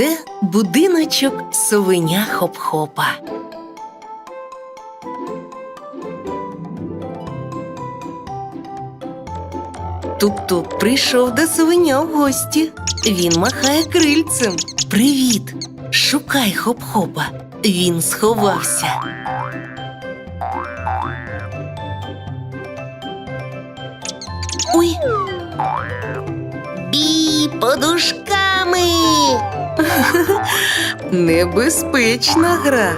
Це будиночок совеня хоп-хопа. Тук-тук прийшов до совеня в гості. Він махає крильцем. Привіт! Шукай хоп-хопа. Він сховався. Ой, Подушками. Небезпечна гра.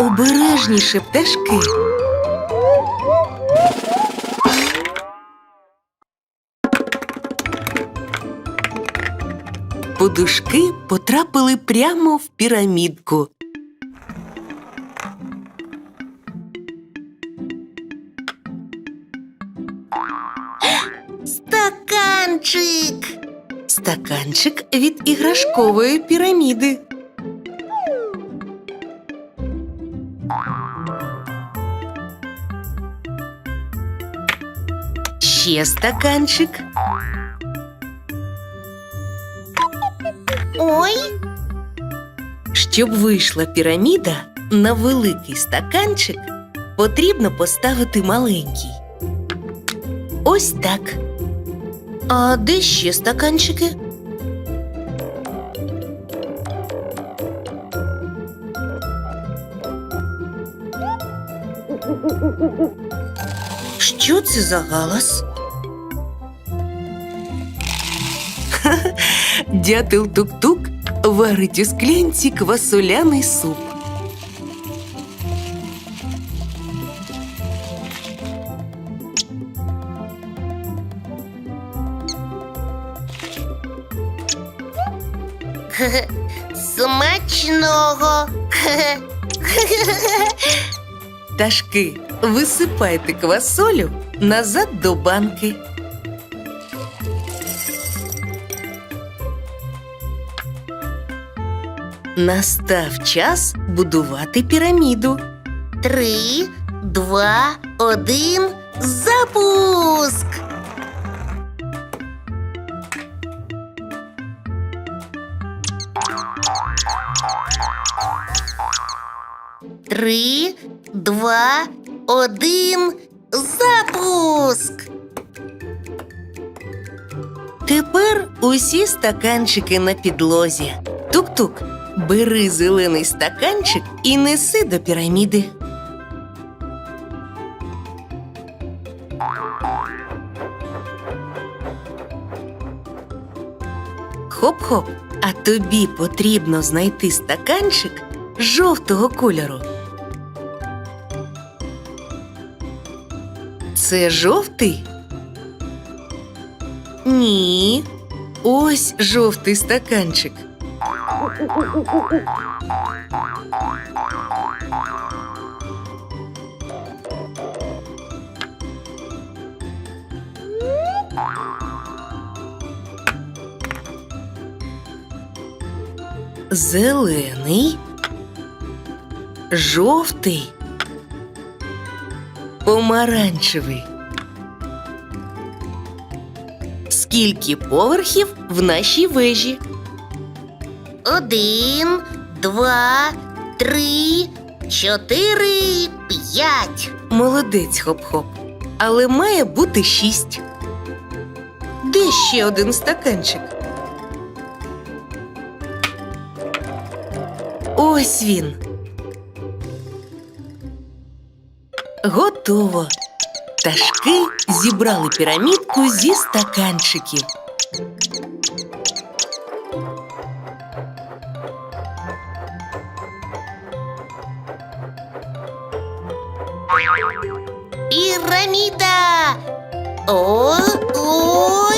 Обережніше пташки. Подушки потрапили прямо в пірамідку. Стаканчик. Стаканчик від іграшкової піраміди. Ще стаканчик. Ой, Щоб вийшла піраміда на великий стаканчик, потрібно поставити маленький. Ось так. А де ще стаканчики? Що це за галас? Дятел тук-тук варить у склянці квасоляний суп. Смачного. Пташки, висипайте квасолю назад до банки. Настав час будувати піраміду. Три, два, один, запуск. Три, два, один, запуск. Тепер усі стаканчики на підлозі. Тук-тук, бери зелений стаканчик і неси до піраміди. Хоп-хоп, а тобі потрібно знайти стаканчик жовтого кольору. Це жовтий? Ні. Ось жовтий стаканчик. Зелений, жовтий, помаранчевий. Скільки поверхів в нашій вежі? Один, два, три, чотири, п'ять. Молодець, хоп-хоп. Але має бути шість. Де ще один стаканчик? Ось він. Готово. Пташки зібрали пірамідку зі стаканчиків. Піраміда! О, ой.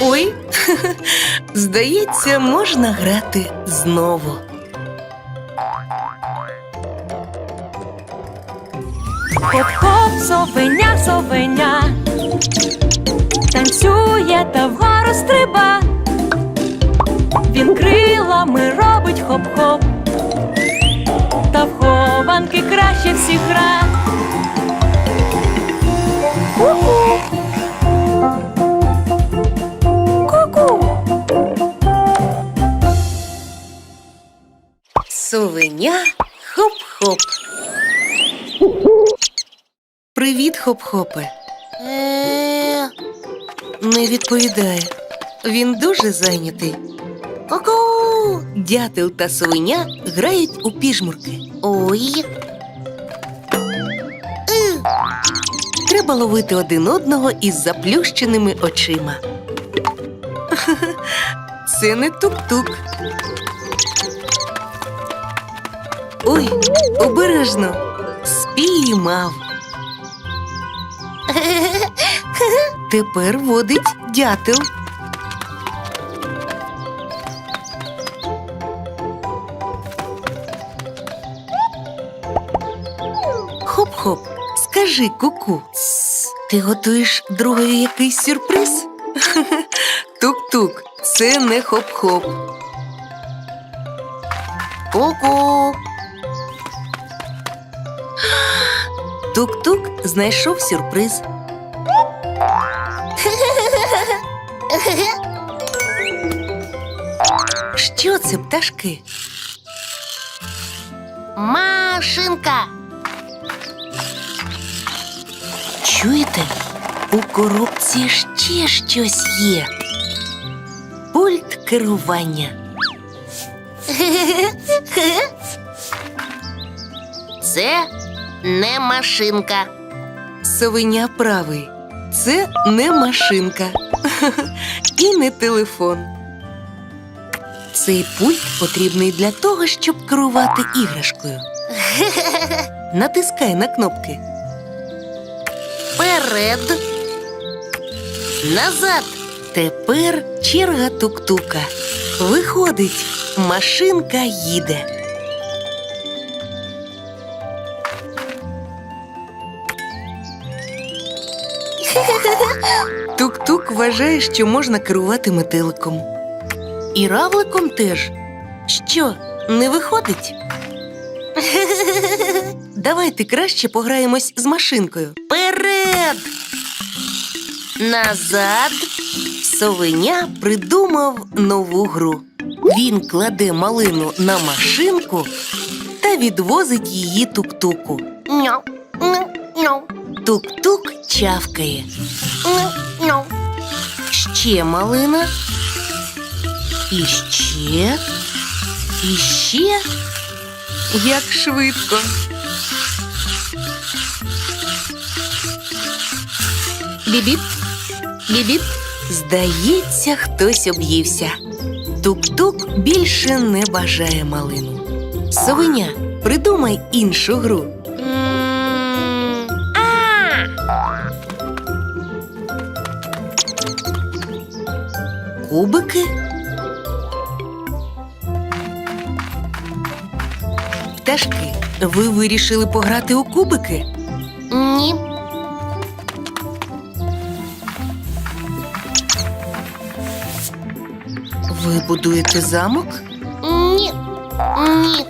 Ой, здається, можна грати знову. Хоп-хоп, совеня, совеня, танцює та вгору стриба. Він крилами робить хоп-хоп, та в хованки краще всіх гра. Ку-ку. Совеня хоп-хоп. Привіт, хоп-хопе. Е, Не відповідає. Він дуже зайнятий. Ку-ку. Дятел та совеня грають у піжмурки. Ой. Треба ловити один одного із заплющеними очима. Це не тук-тук. Ой, обережно. Спіймав. Тепер водить дятел. Хоп-хоп, скажи куку. Тс, Ти готуєш другові якийсь сюрприз? Тук-тук, це не хоп-хоп. Ку-ку. Тук-тук знайшов сюрприз. Що це пташки? Машинка. Чуєте? У коробці ще щось є. Пульт керування. Це не машинка. Совеня правий. Це не машинка і не телефон. Цей пульт потрібний для того, щоб керувати іграшкою. Натискай на кнопки. Вперед. Назад. Тепер черга тук-тука. Виходить, машинка їде. Тук-тук вважає, що можна керувати метеликом. І равликом теж. Що, не виходить? Давайте краще пограємось з машинкою. Вперед. Назад. Совеня придумав нову гру. Він кладе малину на машинку та відвозить її тук-туку. Тук-тук чавкає. Ще малина. І ще. І ще. Як швидко. Бібіп. Бібіп. Здається, хтось об'ївся. Тук-тук більше не бажає малину. Совеня, придумай іншу гру. Кубики. Пташки, ви вирішили пограти у кубики? Ні. Ви будуєте замок? Ні. Ні.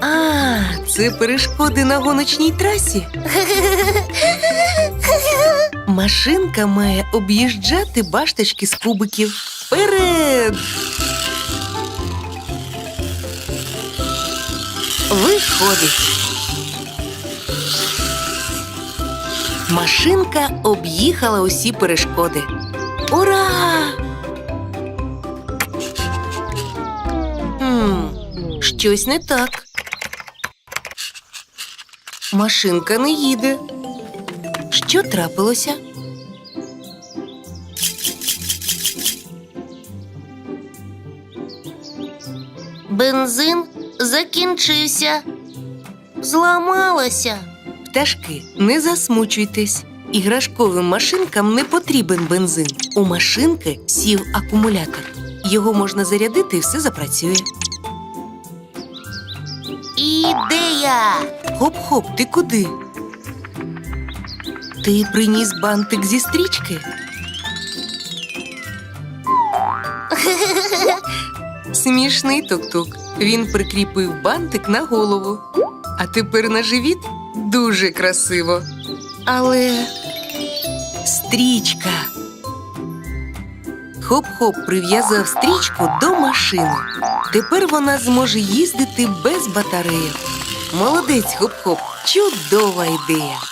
А, це перешкоди на гоночній трасі. Машинка має об'їжджати башточки з кубиків. Вперед! Виходить. Машинка об'їхала усі перешкоди. Ура! Хм, щось не так. Машинка не їде. Що трапилося? Бензин закінчився. Зламалося. Пташки, не засмучуйтесь. Іграшковим машинкам не потрібен бензин. У машинки сів акумулятор. Його можна зарядити і все запрацює. Ідея! Хоп-хоп, ти куди? Ти приніс бантик зі стрічки? Смішний тук-тук. Він прикріпив бантик на голову. А тепер на живіт дуже красиво. Але стрічка. Хоп-хоп прив'язав стрічку до машини. Тепер вона зможе їздити без батареїв. Молодець, хоп-хоп, чудова ідея.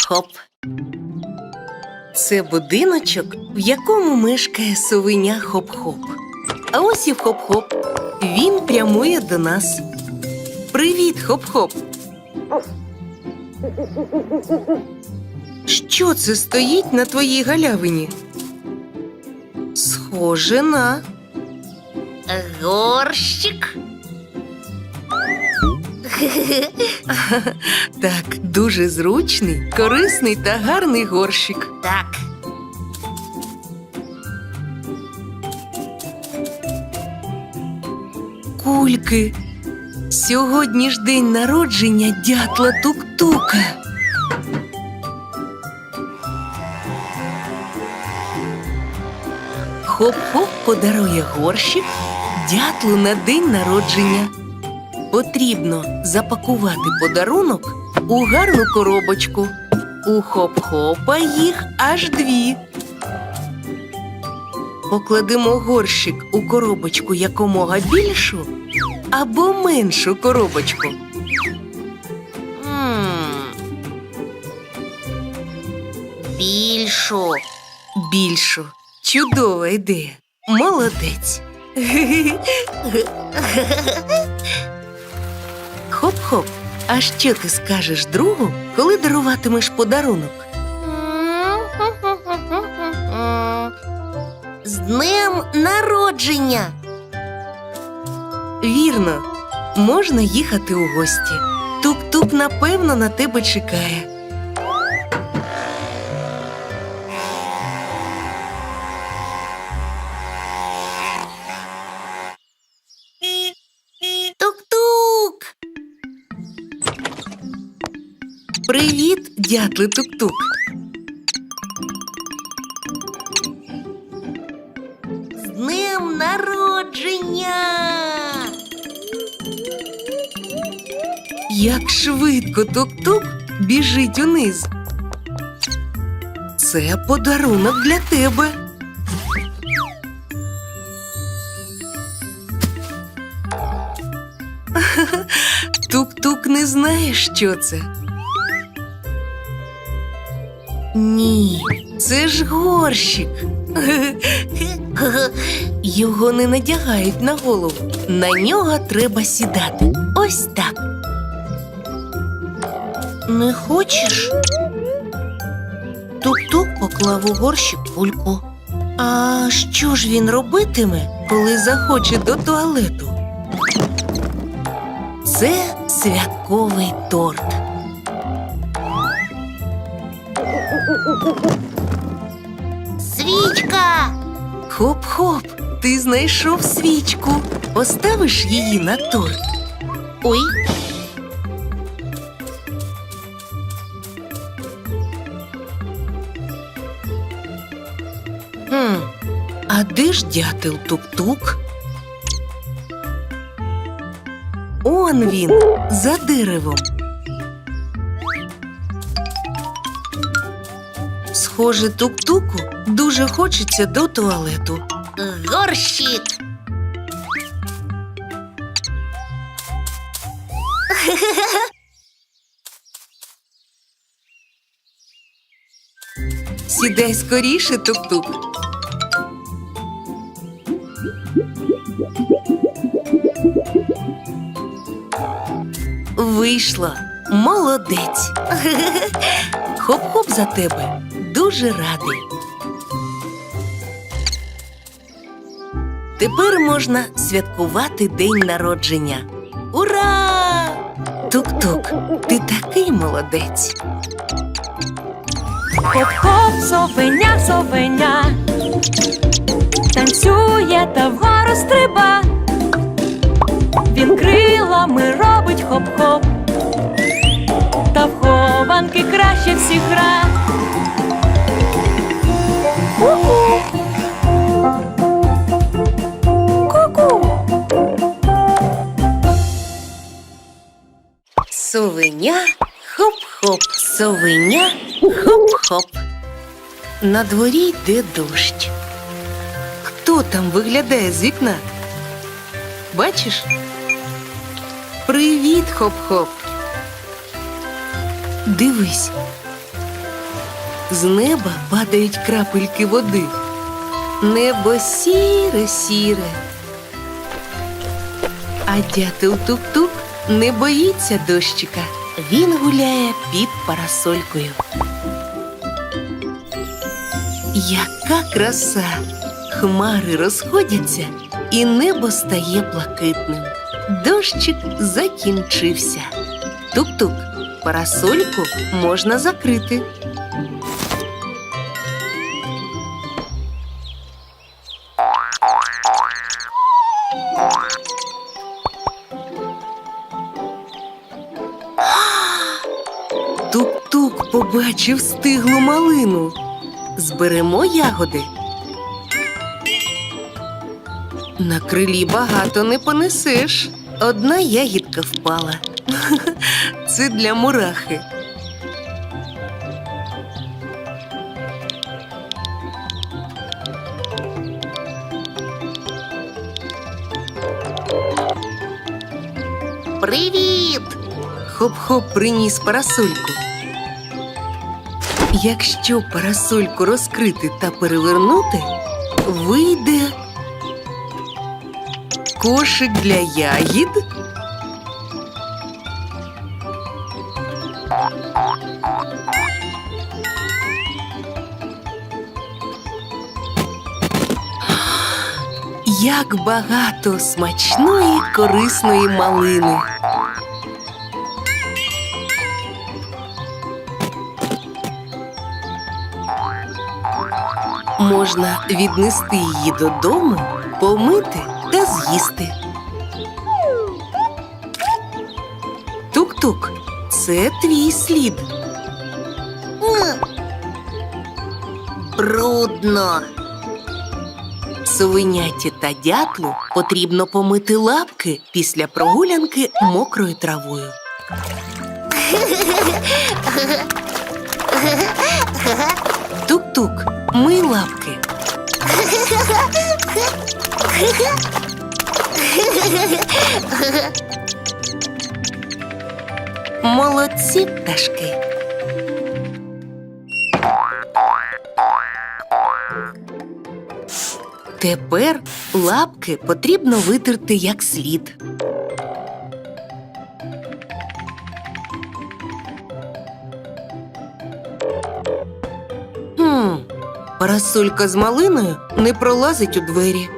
Це будиночок, в якому мешкає совеня хоп-хоп. А ось і хоп-хоп. Він прямує до нас. Привіт, хоп-хоп. Що це стоїть на твоїй галявині? Схоже на. Горщик. Так, дуже зручний, корисний та гарний горщик. Так. Кульки. Сьогодні ж день народження дятла Тук-Тука. Хоп-хоп подарує горщик дятлу на день народження. Потрібно запакувати подарунок у гарну коробочку. У хоп-хопа їх аж дві. Покладемо горщик у коробочку якомога більшу або меншу коробочку. Більшу. Більшу. Чудова ідея. Молодець. Хоп-хоп. А що ти скажеш другу, коли даруватимеш подарунок? З днем народження. Вірно, можна їхати у гості. Тук-тук, напевно, на тебе чекає. Привіт, дятли тук-тук. З днем народження. Як швидко тук-тук біжить униз. Це подарунок для тебе. Тук-тук не знає, що це. Ні, це ж горщик. Його не надягають на голову. На нього треба сідати. Ось так. Не хочеш? Тук-тук поклав у горщик кульку. А що ж він робитиме, коли захоче до туалету? Це святковий торт. Свічка. Хоп-хоп, ти знайшов свічку. Поставиш її на торт. Ой. Хм, а де ж дятел тук-тук? Он він, за деревом. Схоже, тук-туку дуже хочеться до туалету. Горщик. Сідай скоріше, тук-тук. Вийшло. Молодець. Хоп-хоп за тебе. Дуже радий. Тепер можна святкувати день народження. Ура! Тук-тук, ти такий молодець. Хоп-хоп, совеня, совеня, танцює та вгору стриба. Він крилами робить хоп-хоп, та в хованки краще всіх гра. Ку-ку. Совеня, хоп-хоп, совеня, хоп-хоп. На дворі йде дощ. Хто там виглядає з вікна? Бачиш? Привіт, хоп-хоп. Дивись. З неба падають крапельки води. Небо сіре, сіре. А дятел тук-тук не боїться дощика. Він гуляє під парасолькою. Яка краса! Хмари розходяться, і небо стає блакитним. Дощик закінчився. Тук-тук, парасольку можна закрити. Тук-тук побачив стиглу малину. Зберемо ягоди. На крилі багато не понесеш. Одна ягідка впала. Це для мурахи. Привіт! Хоп-хоп приніс парасольку. Якщо парасольку розкрити та перевернути, вийде кошик для ягід. Як багато смачної корисної малини. Можна віднести її додому, помити та з'їсти. Тук-тук, це твій слід. Брудно. Совеняті та дятлу потрібно помити лапки після прогулянки мокрою травою. Тук-тук, мий лапки. Молодці пташки. Тепер лапки потрібно витерти як слід. Парасолька з малиною не пролазить у двері.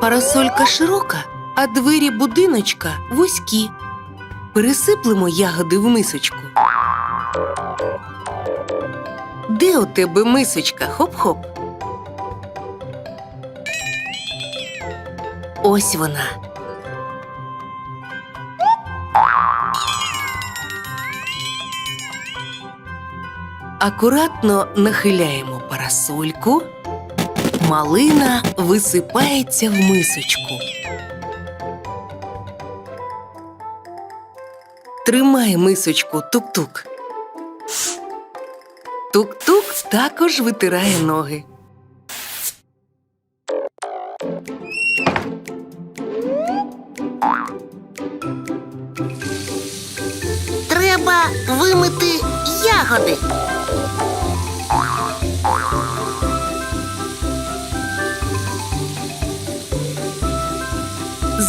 Парасолька широка, а двері будиночка вузькі. Пересиплемо ягоди в мисочку. Де у тебе мисочка? Хоп-хоп. Ось вона. акуратно нахиляємо парасольку, малина висипається в мисочку. Тримай мисочку тук-тук. Тук-тук також витирає ноги. Треба вимити ягоди.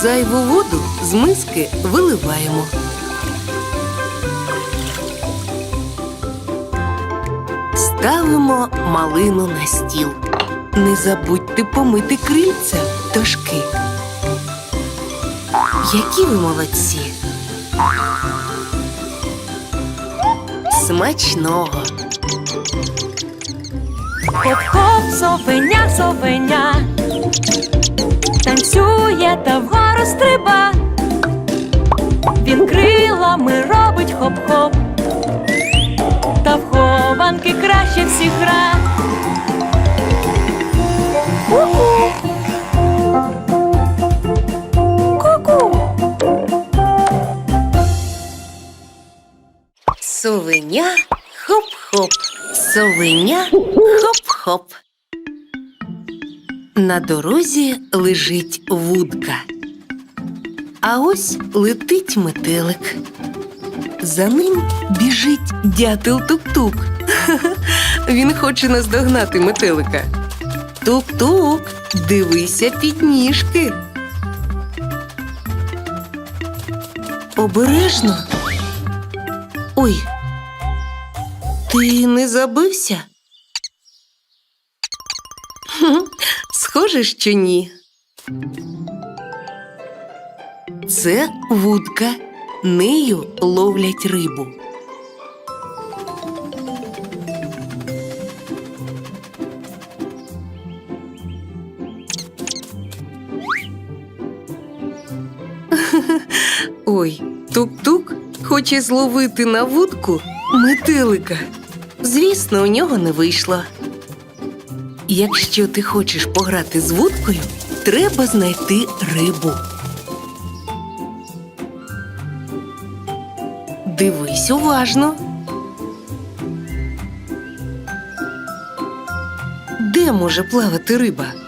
Зайву воду з миски виливаємо. Ставимо малину на стіл. Не забудьте помити крильця дошки. Які ви молодці! Смачного! Хоп-хоп, совеня, совеня. Танцює та вгору стриба. Він крилами робить хоп-хоп. Та в хованки краще всіх гра. Ку-ку. Хоп-хоп, совеня хоп-хоп. На дорозі лежить вудка. А ось летить метелик. За ним біжить дятел тук-тук. Він хоче наздогнати метелика. Тук-тук, дивися під ніжки. Обережно. Ой, ти не забився? Схоже, що ні. Це вудка. Нею ловлять рибу. Ой, тук-тук хоче зловити на вудку метелика. Звісно, у нього не вийшло. Якщо ти хочеш пограти з вудкою, треба знайти рибу. Дивись уважно. Де може плавати риба?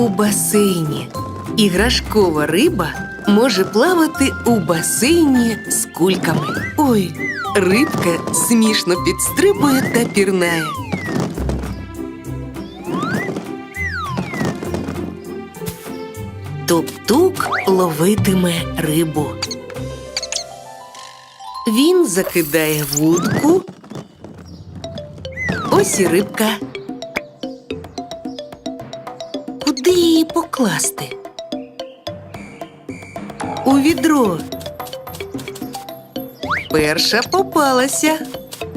У басейні. Іграшкова риба може плавати у басейні з кульками. Ой, рибка смішно підстрибує та пірнає. Тук-тук ловитиме рибу. Він закидає вудку. Ось і рибка. Покласти? У відро. Перша попалася.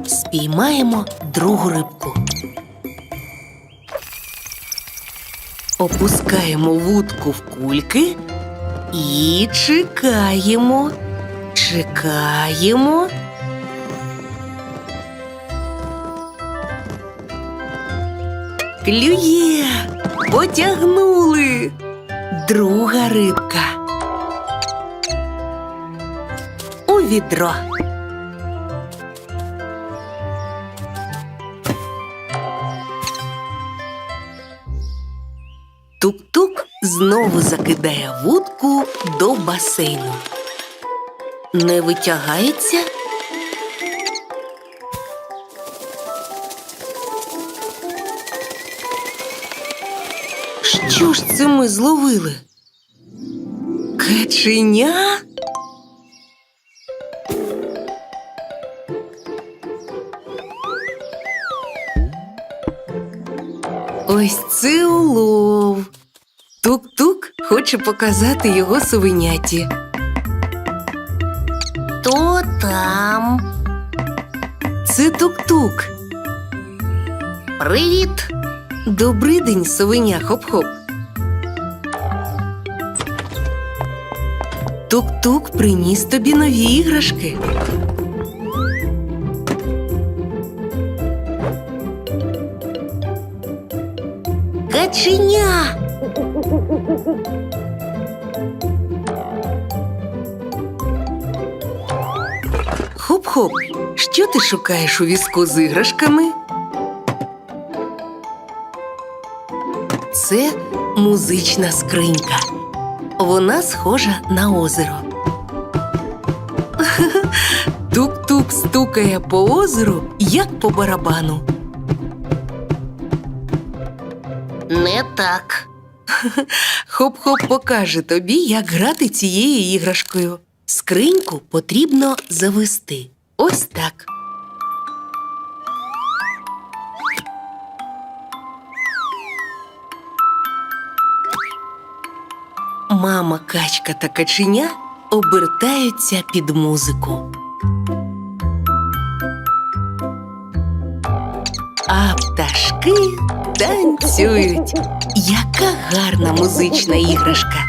Спіймаємо другу рибку. Опускаємо вудку в кульки і чекаємо. Чекаємо. Клює. Потягнули. Друга рибка. У відро. Тук-тук знову закидає вудку до басейну. Не витягається. Ми зловили? Каченя? Ось це улов. Тук-тук хоче показати його совеняті. То там. Це тук-тук. Привіт. Добрий день, совеня хоп-хоп. Тук-тук приніс тобі нові іграшки. Каченя. Хоп-хоп, що ти шукаєш у візку з іграшками? Це музична скринька. Вона схожа на озеро. Тук-тук стукає по озеру, як по барабану. Не так. Хоп-хоп покаже тобі, як грати цією іграшкою. Скриньку потрібно завести. Ось так. Мама, качка та каченя обертаються під музику. А пташки танцюють. Яка гарна музична іграшка.